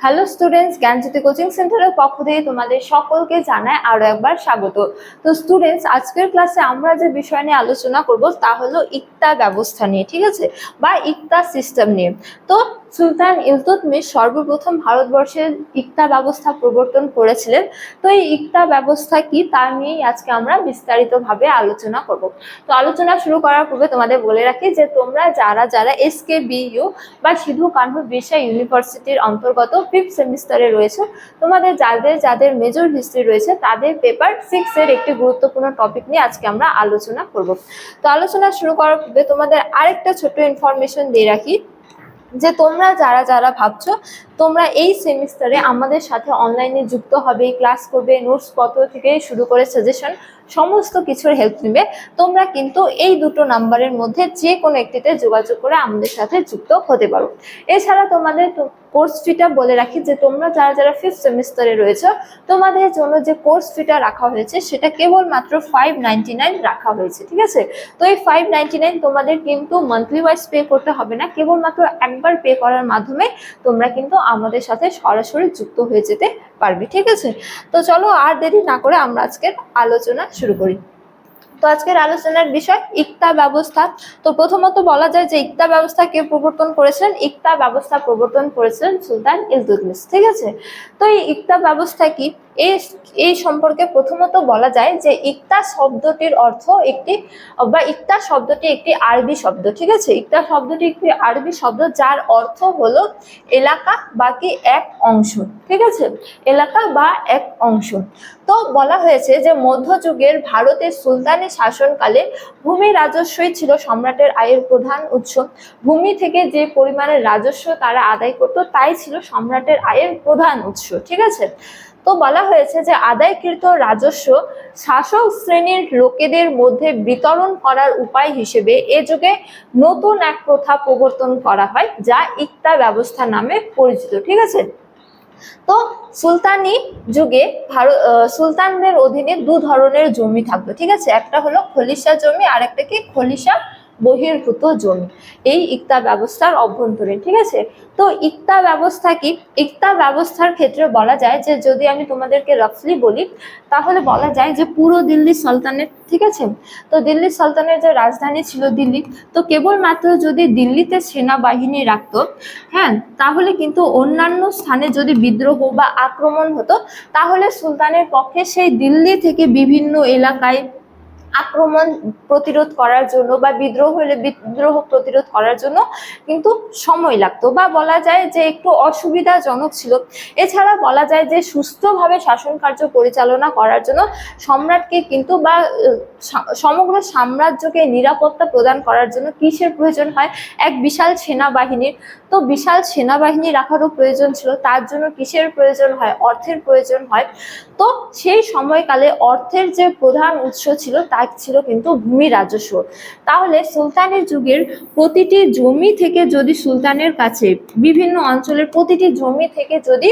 Hello students জ্ঞানজ্যোতি coaching সেন্টারের পক্ষ থেকে তোমাদের সকলকে জানায় আরও একবার স্বাগত। তো স্টুডেন্টস আজকের ক্লাসে আমরা যে বিষয় নিয়ে আলোচনা করব তা হলো ইকতা ব্যবস্থা নিয়ে, ঠিক আছে? বা ইকতা সিস্টেম নিয়ে। তো সুলতান ইলতুতমিশ সর্বপ্রথম ভারতবর্ষের ইকতা ব্যবস্থা প্রবর্তন করেছিলেন। তো এই ইকতা ব্যবস্থা কি তা নিয়েই আজকে আমরা বিস্তারিতভাবে আলোচনা করব। তো আলোচনা শুরু করার পূর্বে তোমাদের বলে রাখি যে, তোমরা যারা যারা এস কে বিইউ বা সিধু কানহু বিরসা ইউনিভার্সিটির অন্তর্গত ফিফথ সেমিস্টারে রয়েছে, তোমাদের যাদের যাদের মেজর হিস্ট্রি রয়েছে, তাদের পেপার সিক্সের একটি গুরুত্বপূর্ণ টপিক নিয়ে আজকে আমরা আলোচনা করব। তো আলোচনা শুরু করার পূর্বে তোমাদের আরেকটা ছোট ইনফরমেশন দিয়ে রাখি। যে তোমরা যারা যারা ভাবছ, তোমরা এই সেমিস্টারে আমাদের সাথে অনলাইনে যুক্ত হবে ক্লাস করবে নোটস পত্র থেকে শুরু করে সাজেশন সমস্ত কিছুর হেল্প নেবে। তোমরা কিন্তু এই দুটো নাম্বারের মধ্যে যে কোনো একটিতে যোগাযোগ করে আমাদের সাথে যুক্ত হতে পারো। এছাড়া তোমাদের কোর্স ফিটা বলে রাখি যে তোমরা যারা যারা ফিফথ সেমিস্টারে রয়েছে, তোমাদের জন্য যে কোর্স ফিটা রাখা হয়েছে, সেটা কেবলমাত্র ফাইভ নাইনটি নাইন রাখা হয়েছে, ঠিক আছে? তো এই ফাইভ নাইনটি নাইন তোমাদের কিন্তু মান্থলি ওয়াইজ পে করতে হবে না, কেবলমাত্র একবার পে করার মাধ্যমে তোমরা কিন্তু আমাদের সাথে সরাসরি যুক্ত হয়ে যেতে পারবে, ঠিক আছে? তো চলো আর দেরি না করে আমরা আজকের আলোচনা শুরু করি। তো আজকের আলোচনার বিষয় ইকতা ব্যবস্থা। তো প্রথমত বলা যায় যে ইকতা ব্যবস্থা কে প্রবর্তন করেছিলেন? ইকতা ব্যবস্থা প্রবর্তন করেছিলেন সুলতান ইলতুতমিশ। ঠিক আছে? তো এই ইকতা ব্যবস্থা কি? এই এই সম্পর্কে প্রথমত বলা যায় যে ইকতা শব্দটির অর্থ একটি, বা ইকতা শব্দটি একটি আরবি শব্দ, ঠিক আছে? ইকতা শব্দটি একটি আরবি শব্দ যার অর্থ হলো এলাকা বাকি এক অংশ, ঠিক আছে? এলাকা বা এক অংশ। তো বলা হয়েছে যে মধ্যযুগের ভারতের সুলতানি শাসনকালে ভূমি রাজস্বই ছিল সম্রাটের আয়ের প্রধান উৎস। ভূমি থেকে যে পরিমাণের রাজস্ব তারা আদায় করত, তাই ছিল সম্রাটের আয়ের প্রধান উৎস, ঠিক আছে? তো বলা হয়েছে যে আদায়কৃত রাজস্ব শাসক শ্রেণির লোকেদের মধ্যে বিতরণ করার উপায় হিসেবে এ যুগে নতুন এক প্রথা প্রবর্তন করা হয়, যা ইকতা ব্যবস্থা নামে পরিচিত, ঠিক আছে? তো সুলতানি যুগে ভারত সুলতানদের অধীনে দু ধরনের জমি থাকতো ঠিক আছে? একটা হলো খলিশা জমি আর একটা কি? খলিশা বহির্ভূত জমি। এই ইকতা ব্যবস্থার অভ্যন্তরীণ, ঠিক আছে? তো ইকতা ব্যবস্থা কি? ইকতা ব্যবস্থার ক্ষেত্রে বলা যায় যে, যদি আমি তোমাদেরকে রাফলি বলি, তাহলে বলা যায় যে, পুরো দিল্লি সালতানেট ঠিক আছে? তো দিল্লি সালতানের যে রাজধানী ছিল দিল্লি, তো কেবলমাত্র যদি দিল্লিতে সেনাবাহিনী রাখত হ্যাঁ তাহলে কিন্তু অন্যান্য স্থানে যদি বিদ্রোহ বা আক্রমণ হতো, তাহলে সুলতানের পক্ষে সেই দিল্লি থেকে বিভিন্ন এলাকায় আক্রমণ প্রতিরোধ করার জন্য বা বিদ্রোহ হলে বিদ্রোহ প্রতিরোধ করার জন্য কিন্তু সময় লাগতো বা বলা যায় যে একটু অসুবিধাজনক ছিল। এছাড়া বলা যায় যে সুস্থভাবে শাসন কার্য পরিচালনা করার জন্য সম্রাটকে কিন্তু বা সমগ্র সাম্রাজ্যকে নিরাপত্তা প্রদান করার জন্য কিসের প্রয়োজন হয়? এক বিশাল সেনাবাহিনীর। তো বিশাল সেনাবাহিনী রাখারও প্রয়োজন ছিল, তার জন্য কিসের প্রয়োজন হয়? অর্থের প্রয়োজন হয়। তো সেই সময়কালে অর্থের যে প্রধান উৎস ছিল তা ছিল কিন্তু ভূমি রাজস্ব। তাহলে সুলতানের যুগের প্রতিটি জমি থেকে যদি সুলতানের কাছে বিভিন্ন অঞ্চলের প্রতিটি জমি থেকে যদি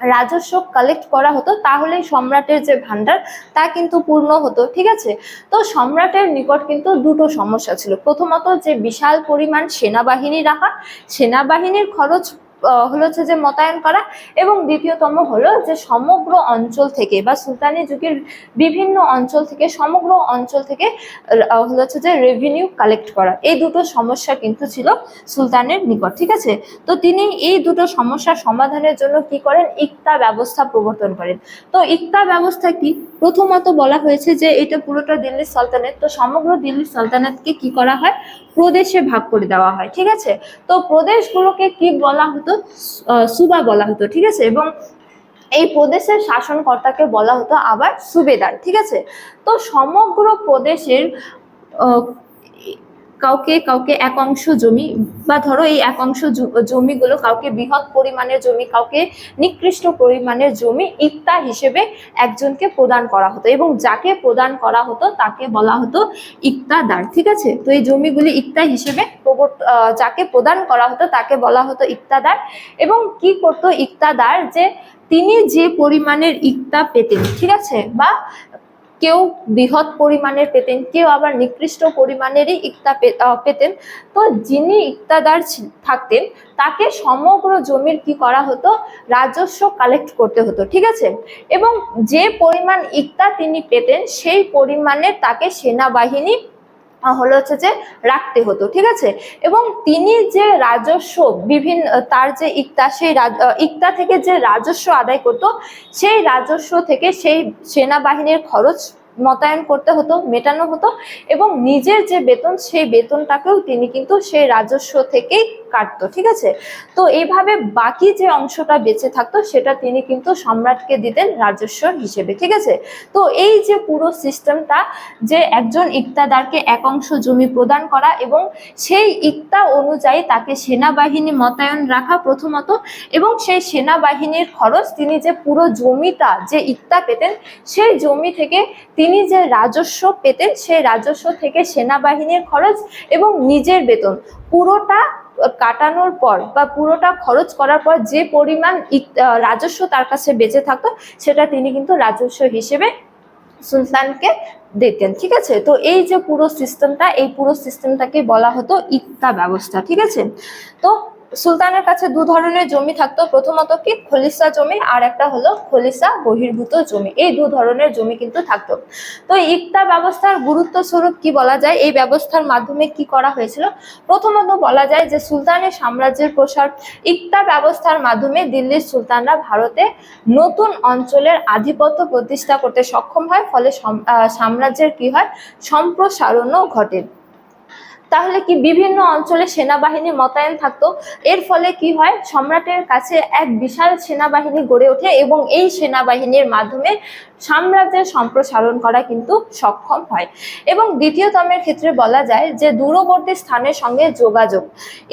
রাজস্ব কালেক্ট করা হতো, তাহলে সম্রাটের যে ভান্ডার তা কিন্তু পূর্ণ হতো, ঠিক আছে? তো সম্রাটের নিকট কিন্তু দুটো সমস্যা ছিল। প্রথমত যে বিশাল পরিমাণ সেনাবাহিনী রাখা, সেনাবাহিনীর খরচ হলো হচ্ছে যে মোতায়েন করা এবং দ্বিতীয়তম হলো যে সমগ্র অঞ্চল থেকে বা সুলতানি যুগের বিভিন্ন অঞ্চল থেকে, সমগ্র অঞ্চল থেকে হলো হচ্ছে যে রেভিনিউ কালেক্ট করা। এই দুটো সমস্যা কিন্তু ছিল সুলতানের নিকট, ঠিক আছে? তো তিনি এই দুটো সমস্যার সমাধানের জন্য কি করেন? ইকতা ব্যবস্থা প্রবর্তন করেন। তো ইকতা ব্যবস্থা কি? প্রথমত বলা হয়েছে যে এটা পুরোটা দিল্লি সালতানেত। তো সমগ্র দিল্লি সালতানাতকে কি করা হয়? প্রদেশে ভাগ করে দেওয়া হয়, ঠিক আছে? তো প্রদেশগুলোকে কি বলা হতো? সুবা বলা হতো, ঠিক আছে? এবং এই প্রদেশের শাসনকর্তাকে বলা হতো আবার সুবেদার, ঠিক আছে? তো সমগ্র প্রদেশের কাউকে কাউকে এক অংশ জমি বা ধরো এই এক অংশ জমিগুলো কাউকে বৃহৎ পরিমাণের জমি, কাউকে নিকৃষ্ট পরিমাণের জমি ইত্তা হিসেবে একজনকে প্রদান করা হতো এবং যাকে প্রদান করা হতো তাকে বলা হতো ইকতাদার ঠিক আছে? তো এই জমিগুলি ইকতা হিসেবে যাকে প্রদান করা হতো তাকে বলা হতো ইকতাদার এবং কি করতো ইক্তাদার যে তিনি যে পরিমাণের ইকতা পেতেন, ঠিক আছে? বা কেউ বৃহৎ পরিমাণের পেতেন, কেউ আবার নিকৃষ্ট পরিমাণেরই ইক্তা পেতেন। তো যিনি ইক্তাদার থাকতেন, তাকে সমগ্র জমির কি করা হতো? রাজস্ব কালেক্ট করতে হতো, ঠিক আছে? এবং যে পরিমাণ ইক্তা তিনি পেতেন, সেই পরিমাণে তাকে সেনাবাহিনী হলো হচ্ছে যে রাখতে হতো, ঠিক আছে? এবং তিনি যে রাজস্ব বিভিন্ন, তার যে ইক্তা, সেই ইক্তা থেকে যে রাজস্ব আদায় করত, সেই রাজস্ব থেকে সেই সেনাবাহিনীর খরচ মোতায়েন করতে হতো, মেটানো হতো এবং নিজের যে বেতন, সেই বেতনটাকেও তিনি কিন্তু সেই রাজস্ব থেকেই কাটতো, ঠিক আছে? তো এইভাবে বাকি যে অংশটা বেঁচে থাকতো, সেটা তিনি কিন্তু সম্রাটকে দিতেন রাজস্ব হিসেবে, ঠিক আছে? তো এই যে পুরো সিস্টেমটা যে একজন ইক্তাদারকে এক অংশ জমি প্রদান করা এবং সেই ইক্তা অনুযায়ী তাকে সেনাবাহিনী মতায়ন রাখা প্রথমত এবং সেই সেনাবাহিনীর খরচ, তিনি যে পুরো জমিটা, যে ইক্তা পেতেন, সেই জমি থেকে তিনি যে রাজস্ব পেতেন, সেই রাজস্ব থেকে সেনাবাহিনীর খরচ এবং নিজের বেতন। পুরোটা কাটানোর পর বা পুরোটা খরচ করার পর যে পরিমাণ রাজস্ব তার কাছে বেঁচে থাকতো, সেটা তিনি কিন্তু রাজস্ব হিসেবে সুলতানকে দিতেন, ঠিক আছে? তো এই যে পুরো সিস্টেমটা এই পুরো সিস্টেমটাকে বলা হতো ইক্তা ব্যবস্থা, ঠিক আছে? তো সুলতানের কাছে দু ধরনের জমি থাকতো। প্রথমত কি? খলিসা জমি, আর একটা হলো খলিসা বহির্ভূত জমি। এই দু ধরনের জমি কিন্তু থাকতো। তো ইক্তা ব্যবস্থার গুরুত্ব স্বরূপ কি বলা যায়? এই ব্যবস্থার মাধ্যমে কি করা হয়েছিল? প্রথমত বলা যায় যে সুলতানের সাম্রাজ্যের প্রসার ইক্তা ব্যবস্থার মাধ্যমে দিল্লির সুলতানরা ভারতে নতুন অঞ্চলের আধিপত্য প্রতিষ্ঠা করতে সক্ষম হয়। ফলে সাম্রাজ্যের কি হয়? সম্প্রসারণও ঘটে। তাহলে কি বিভিন্ন অঞ্চলে সেনাবাহিনী মোতায়েন থাকতো? এর ফলে কি হয়? সম্রাটের কাছে এক বিশাল সেনাবাহিনী গড়ে ওঠে এবং এই সেনাবাহিনীর মাধ্যমে সাম্রাজ্যের সম্প্রসারণ করা কিন্তু সক্ষম হয়। এবং দ্বিতীয়তমের ক্ষেত্রে বলা যায় যে, দূরবর্তী স্থানের সঙ্গে যোগাযোগ।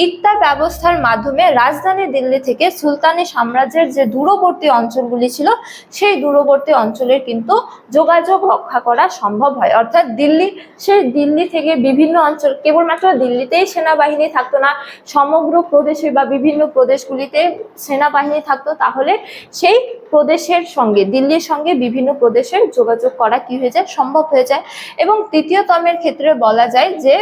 ইক্তা ব্যবস্থার মাধ্যমে রাজধানী দিল্লি থেকে সুলতানি সাম্রাজ্যের যে দূরবর্তী অঞ্চলগুলি ছিল, সেই দূরবর্তী অঞ্চলের কিন্তু যোগাযোগ রক্ষা করা সম্ভব হয়। অর্থাৎ দিল্লি, সেই দিল্লি থেকে বিভিন্ন অঞ্চল, কেবলমাত্র দিল্লিতেই সেনাবাহিনী থাকতো না, সমগ্র প্রদেশে বা বিভিন্ন প্রদেশগুলিতে সেনাবাহিনী থাকতো, তাহলে সেই প্রদেশের সঙ্গে, দিল্লির সঙ্গে বিভিন্ন প্রদেশের যোগাযোগ করা কি হয়ে যায়, সম্ভব হয়ে যায়। এবং তৃতীয়তমের ক্ষেত্রে বলা যায় যে,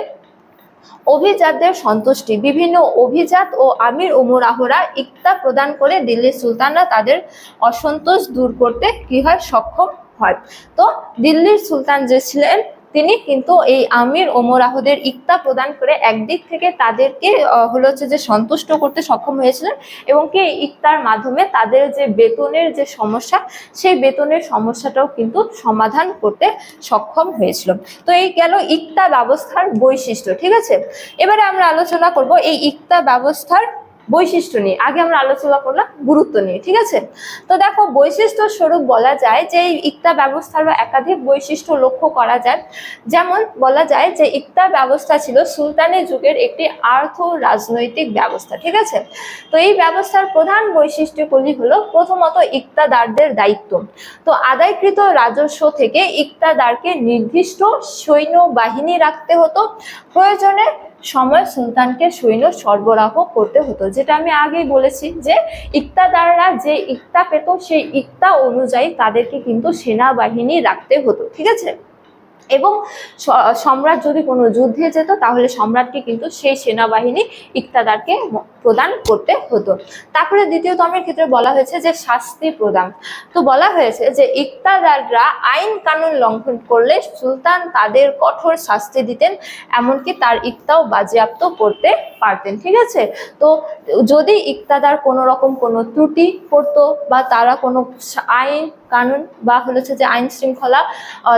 অভিজাতদের সন্তুষ্টি, বিভিন্ন অভিজাত ও আমির ওমরাহরা ইক্তা প্রদান করে দিল্লির সুলতানরা তাদের অসন্তোষ দূর করতে কি হয়, সক্ষম হয়। তো দিল্লির সুলতান যে ছিলেন তিনি কিন্তু এই আমির ওমর আহদের ইক্তা প্রদান করে একদিক থেকে তাদেরকে হলো হচ্ছে যে সন্তুষ্ট করতে সক্ষম হয়েছিলেন এবং কি এই ইক্তার মাধ্যমে তাদের যে বেতনের যে সমস্যা, সেই বেতনের সমস্যাটাও কিন্তু সমাধান করতে সক্ষম হয়েছিল তো এই গেল ইক্তা ব্যবস্থার বৈশিষ্ট্য, ঠিক আছে? এবারে আমরা আলোচনা করব এই ইক্তা ব্যবস্থার বৈশিষ্ট্য নিয়ে। আগে আমরা আলোচনা করলাম গুরুত্ব নিয়ে, ঠিক আছে? তো দেখো, বৈশিষ্ট্য স্বরূপ বলা যায় যে ইক্তা ব্যবস্থার বা একাধিক বৈশিষ্ট্য লক্ষ্য করা যায়। যেমন বলা যায় যে ইক্তা ব্যবস্থা ছিল সুলতানি যুগের একটি আর্থ রাজনৈতিক ব্যবস্থা, ঠিক আছে? তো এই ব্যবস্থার প্রধান বৈশিষ্ট্যগুলি হলো প্রথমত ইক্তাদারদের দায়িত্ব। তো আদায়কৃত রাজস্ব থেকে ইক্তাদারকে নির্দিষ্ট সৈন্য বাহিনী রাখতে হতো। প্রয়োজনে সময় সুলতানকে সৈন্য সরবরাহ করতে হতো, যেটা আমি আগেই বলেছি যে ইক্তাদাররা যে ইক্তা পেত, সেই ইক্তা অনুযায়ী তাদেরকে কিন্তু সেনাবাহিনী রাখতে হতো, ঠিক আছে? এবং সম্রাট যদি কোনো যুদ্ধে যেত, তাহলে সম্রাটকে কিন্তু সেই সেনাবাহিনী ইক্তাদারকে প্রদান করতে হতো। তারপরে দ্বিতীয় তমের ক্ষেত্রে বলা হয়েছে যে শাস্তি প্রদান। তো বলা হয়েছে যে ইক্তাদাররা আইন কানুন লঙ্ঘন করলে সুলতান তাদের কঠোর শাস্তি দিতেন, এমনকি তার ইক্তাও বাজেয়াপ্ত করতে পারতেন, ঠিক আছে? তো যদি ইক্তাদার কোনো রকম কোনো ত্রুটি করতো বা তারা কোনো আইন কানুন বা হচ্ছে যে আইন শৃঙ্খলা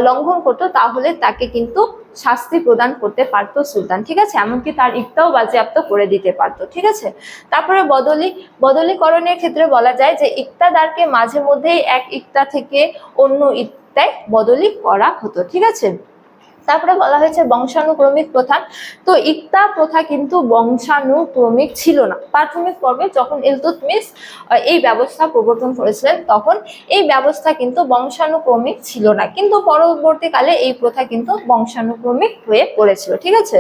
লঙ্ঘন করতো, তাহলে তাকে কিন্তু শাস্তি প্রদান করতে পারতো সুলতান, ঠিক আছে? এমনকি তার ইক্তাও বাজেয়াপ্ত করে দিতে পারতো, ঠিক আছে? তারপরে বদলি, বদলিকরণের ক্ষেত্রে বলা যায় যে ইকতাদারকে মাঝে মধ্যেই এক ইকতা থেকে অন্য ইক্তায় বদলি করা হতো, ঠিক আছে? তারপরে বলা হয়েছে বংশানুক্রমিক প্রথা। তো ইক্তা প্রথা কিন্তু বংশানুক্রমিক ছিল না। প্রাথমিক পর্বে যখন ইলতুতমিস এই ব্যবস্থা প্রবর্তন করেছিলেন, তখন এই ব্যবস্থা কিন্তু বংশানুক্রমিক ছিল না। কিন্তু পরবর্তীকালে এই প্রথা কিন্তু বংশানুক্রমিক হয়ে পড়েছিল, ঠিক আছে?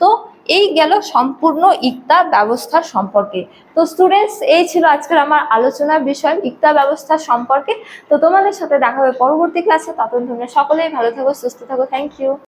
তো এই গেল সম্পূর্ণ ইকতা ব্যবস্থা সম্পর্কে। তো স্টুডেন্টস এই ছিল আজকের আমার আলোচনার বিষয় ইকতা ব্যবস্থা সম্পর্কে। তো তোমাদের সাথে দেখা হবে পরবর্তী ক্লাসে ততক্ষণ সকলেই ভালো থাকো, সুস্থ থাকো। Thank you